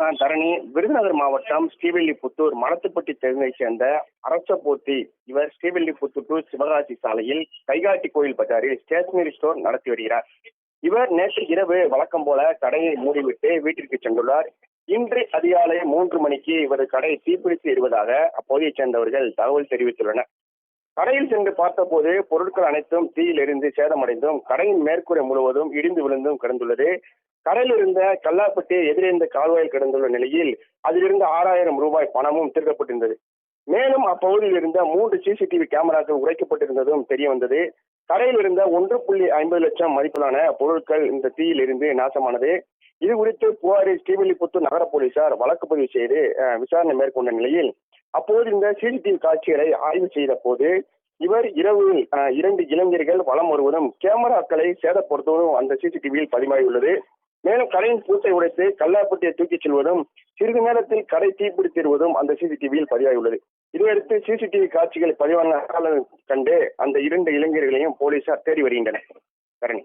ஆ, தரணி விருதுநகர் மாவட்டம் ஸ்ரீவில்லிபுத்தூர் மணத்துப்பட்டி தெருவை சேர்ந்த அரசபோத்தி. இவர் ஸ்ரீவில்லிபுத்தூர் டு சிவகாசி சாலையில் கைகாட்டி கோயில் பஜாரில் ஸ்டேஷனரி ஸ்டோர் நடத்தி வருகிறார். இவர் நேற்று இரவு வழக்கம் போல கடையை மூடிவிட்டு வீட்டிற்கு சென்றுள்ளார். இன்று அதிகாலை மூன்று மணிக்கு இவரது கடை தீப்பிடித்து எரிவதாக அப்போதையை சேர்ந்தவர்கள் தகவல் தெரிவித்துள்ளனர். கடையில் சென்று பார்த்தபோது பொருட்கள் அனைத்தும் தீயில் எரிந்து சேதமடைந்தும் கடையின் மேற்கூரை முழுவதும் இடிந்து விழுந்தும் கிடந்துள்ளது. கடையில் இருந்த எதிரே இருந்த கால்வாயில் கிடந்துள்ள நிலையில் அதிலிருந்து ஆறாயிரம் ரூபாய் பணமும் திருடப்பட்டிருந்தது. மேலும் அப்பகுதியில் இருந்த மூன்று சிசிடிவி கேமராக்கள் உடைக்கப்பட்டிருந்ததும் தெரிய வந்தது கடையில் இருந்த ஒன்று புள்ளி ஐம்பது லட்சம் மதிப்பிலான பொருட்கள் இந்த தீயில் இருந்து நாசமானது. இது குறித்து புவாரி ஸ்ரீவில்லிபுத்தூர் நகர போலீசார் வழக்கு பதிவு செய்து விசாரணை மேற்கொண்ட நிலையில் அப்போது இந்த சிசிடிவி காட்சிகளை ஆய்வு செய்த போது இவர் இரவு இரண்டு இளைஞர்கள் வலம் வருவதும் கேமராக்களை சேதப்படுத்துவதும் அந்த சிசிடிவியில் பதிவாகியுள்ளது. மேலும் கடையின் பூட்டை உடைத்து கல்லாப்பட்டியை தூக்கிச் செல்வதும் சிறிது நேரத்தில் கடை தீப்பிடித்திருவதும் அந்த சிசிடிவியில் பதிவாகியுள்ளது. இதையடுத்து சிசிடிவி காட்சிகளை பதிவான கண்டு அந்த இரண்டு இளைஞர்களையும் போலீசார் தேடி வருகின்றனர். கரணி